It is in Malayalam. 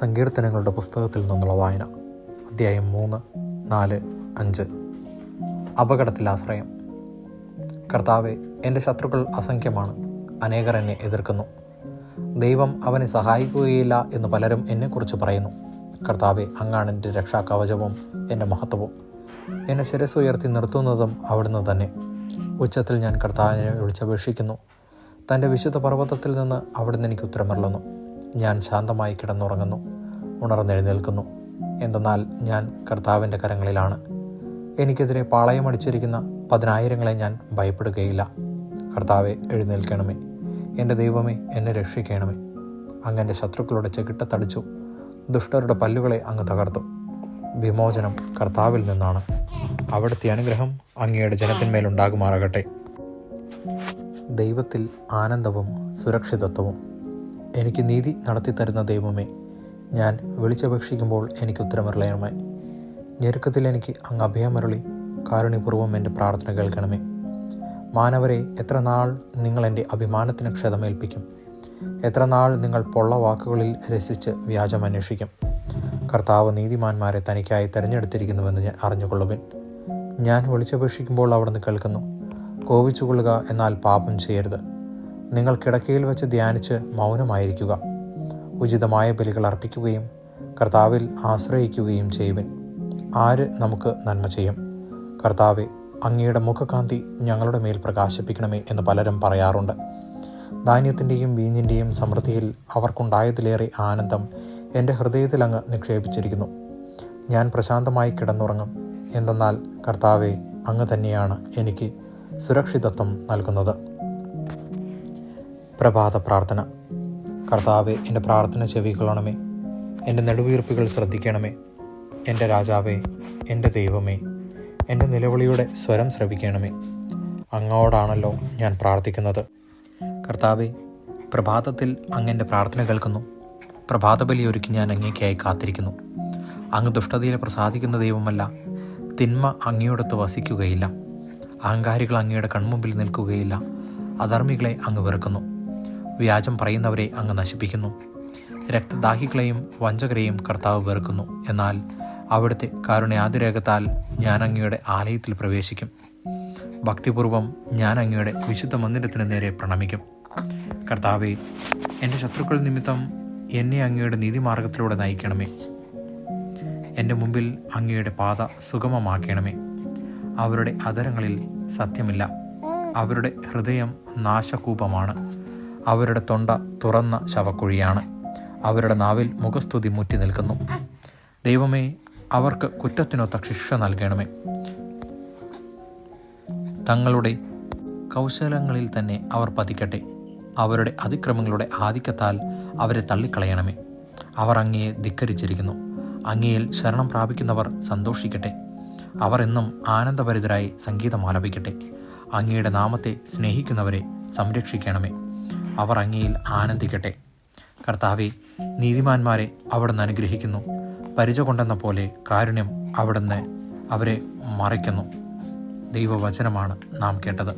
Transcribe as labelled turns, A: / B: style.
A: സങ്കീർത്തനങ്ങളുടെ പുസ്തകത്തിൽ നിന്നുള്ള വായന. അധ്യായം മൂന്ന് നാല് അഞ്ച്. അപകടത്തിൽ ആശ്രയം കർത്താവെ എന്റെ ശത്രുക്കൾ അസംഖ്യമാണ്. അനേകർ എന്നെ എതിർക്കുന്നു. ദൈവം അവനെ സഹായിക്കുകയില്ല എന്ന് പലരും എന്നെക്കുറിച്ച് പറയുന്നു. കർത്താവെ അങ്ങാണ് എന്റെ രക്ഷാകവചവും എന്റെ മഹത്വവും. എന്നെ ശിരസ് ഉയർത്തി നിർത്തുന്നതും അവിടുന്ന് തന്നെ. ഉച്ചത്തിൽ ഞാൻ കർത്താവിനെ വിളിച്ചപേക്ഷിക്കുന്നു. തന്റെ വിശുദ്ധ പർവതത്തിൽ നിന്ന് അവിടുന്ന് എനിക്ക് ഉത്തരമരുളുന്നു. ഞാൻ ശാന്തമായി കിടന്നുറങ്ങുന്നു. ഉണർന്നെഴുന്നേൽക്കുന്നു. എന്തെന്നാൽ ഞാൻ കർത്താവിന്റെ കരങ്ങളിലാണ്. എനിക്കെതിരെ പാളയമടിച്ചിരിക്കുന്ന പതിനായിരങ്ങളെ ഞാൻ ഭയപ്പെടുകയില്ല. കർത്താവെ എഴുന്നേൽക്കണമേ. എന്റെ ദൈവമേ എന്നെ രക്ഷിക്കണമേ. അങ്ങ് എന്റെ ശത്രുക്കളുടെ ചെകിട്ടത്തടിച്ചു ദുഷ്ടരുടെ പല്ലുകളെ അങ്ങ് തകർത്തു. വിമോചനം കർത്താവിൽ നിന്നാണ്. അവിടുത്തെ അനുഗ്രഹം അങ്ങയുടെ ജനത്തിന്മേലുണ്ടാകുമാറാകട്ടെ ദൈവത്തിൽ ആനന്ദവും സുരക്ഷിതത്വവും. എനിക്ക് നീതി നടത്തിത്തരുന്ന ദൈവമേ. ഞാൻ വിളിച്ചപേക്ഷിക്കുമ്പോൾ എനിക്ക് ഉത്തരമറിയണമേ ഞെരുക്കത്തിൽ എനിക്ക് അങ്ങ് അഭയമരുളി. കാരുണ്യപൂർവം എന്റെ പ്രാർത്ഥന കേൾക്കണമേ. മാനവരെ എത്ര നാൾ നിങ്ങൾ എന്റെ അഭിമാനത്തിന് ക്ഷതമേൽപ്പിക്കും? എത്ര നാൾ നിങ്ങൾ പൊള്ള വാക്കുകളിൽ രസിച്ച് വ്യാജം അന്വേഷിക്കും? കർത്താവ് നീതിമാന്മാരെ തനിക്കായി തിരഞ്ഞെടുത്തിരിക്കുന്നുവെന്ന് ഞാൻ അറിഞ്ഞുകൊള്ളുവിൻ. ഞാൻ വിളിച്ചപേക്ഷിക്കുമ്പോൾ അവിടുന്ന് കേൾക്കുന്നു. കോപിച്ചുകൊള്ളുക എന്നാൽ പാപം ചെയ്യരുത്. നിങ്ങൾ കിടക്കയിൽ വെച്ച് ധ്യാനിച്ച് മൗനമായിരിക്കുക. ഉചിതമായ ബലികൾ അർപ്പിക്കുകയും കർത്താവിൽ ആശ്രയിക്കുകയും ചെയ്യുവിൻ. ആര് നമുക്ക് നന്മ ചെയ്യും? കർത്താവെ അങ്ങയുടെ മുഖകാന്തി ഞങ്ങളുടെ മേൽ പ്രകാശിപ്പിക്കണമേ എന്ന് പലരും പറയാറുണ്ട്. ധാന്യത്തിന്റെയും വീഞ്ഞിന്റെയും സമൃദ്ധിയിൽ അവർക്കുണ്ടായതിലേറെ ആനന്ദം എന്റെ ഹൃദയത്തിൽ അങ്ങ് നിക്ഷേപിച്ചിരിക്കുന്നു. ഞാൻ പ്രശാന്തമായി കിടന്നുറങ്ങും. എന്തെന്നാൽ കർത്താവെ അങ്ങ് തന്നെയാണ് എനിക്ക് സുരക്ഷിതത്വം നൽകുന്നത്. പ്രഭാത പ്രാർത്ഥന കർത്താവെ എന്റെ പ്രാർത്ഥന ചെവിക്കൊള്ളണമേ. എന്റെ നെടുവീർപ്പുകൾ ശ്രദ്ധിക്കണമേ. എന്റെ രാജാവേ എന്റെ ദൈവമേ എന്റെ നിലവിളിയുടെ സ്വരം ശ്രവിക്കണമേ. അങ്ങോടാണല്ലോ ഞാൻ പ്രാർത്ഥിക്കുന്നത്. കർത്താവെ പ്രഭാതത്തിൽ അങ്ങ് എന്റെ പ്രാർത്ഥന കേൾക്കുന്നു. പ്രഭാതബലി ഒരുക്കി ഞാൻ അങ്ങേക്കായി കാത്തിരിക്കുന്നു. അങ്ങ് ദുഷ്ടതയിൽ പ്രസാദിക്കുന്ന ദൈവമല്ല തിന്മ അങ്ങയോടത്ത് വസിക്കുകയില്ല. അഹങ്കാരികൾ അങ്ങയുടെ കൺമുമ്പിൽ നിൽക്കുകയില്ല. അധർമ്മികളെ അങ്ങ് വെറുക്കുന്നു. വ്യാജം പറയുന്നവരെ അങ്ങ് നശിപ്പിക്കുന്നു. രക്തദാഹികളെയും വഞ്ചകരെയും കർത്താവ് വെറുക്കുന്നു. എന്നാൽ അവിടുത്തെ കാരുണ്യാതിരേഖത്താൽ ഞാൻ അങ്ങയുടെ ആലയത്തിൽ പ്രവേശിക്കും. ഭക്തിപൂർവം ഞാൻ അങ്ങയുടെ വിശുദ്ധ മന്ദിരത്തിന് നേരെ പ്രണമിക്കും. കർത്താവെ എന്റെ ശത്രുക്കൾ നിമിത്തം എന്നെ അങ്ങയുടെ നീതിമാർഗത്തിലൂടെ നയിക്കണമേ. എന്റെ മുമ്പിൽ അങ്ങയുടെ പാത സുഗമമാക്കണമേ. അവരുടെ അധരങ്ങളിൽ സത്യമില്ല. അവരുടെ ഹൃദയം നാശകൂപമാണ്. അവരുടെ തൊണ്ട തുറന്ന ശവക്കുഴിയാണ്. അവരുടെ നാവിൽ മുഖസ്തുതി മുറ്റി നിൽക്കുന്നു. ദൈവമേ അവർക്ക് കുറ്റത്തിനൊത്ത ശിക്ഷ നൽകണമേ. തങ്ങളുടെ കൗശലങ്ങളിൽ തന്നെ അവർ പതിക്കട്ടെ. അവരുടെ അതിക്രമങ്ങളുടെ ആധിക്യത്താൽ അവരെ തള്ളിക്കളയണമേ. അവർ അങ്ങയെ ധിക്കരിച്ചിരിക്കുന്നു. അങ്ങയിൽ ശരണം പ്രാപിക്കുന്നവർ സന്തോഷിക്കട്ടെ. അവർ എന്നും ആനന്ദഭരിതരായി സംഗീതം ആലപിക്കട്ടെ. അങ്ങയുടെ നാമത്തെ സ്നേഹിക്കുന്നവരെ സംരക്ഷിക്കണമേ. അവർ അങ്ങയിൽ ആനന്ദിക്കട്ടെ. കർത്താവെ നീതിമാന്മാരെ അവിടുന്ന് അനുഗ്രഹിക്കുന്നു. പരിച കൊണ്ടെന്ന പോലെ കാരുണ്യം അവിടുന്ന് അവരെ മറയ്ക്കുന്നു ദൈവവചനമാണ് നാം കേട്ടത്.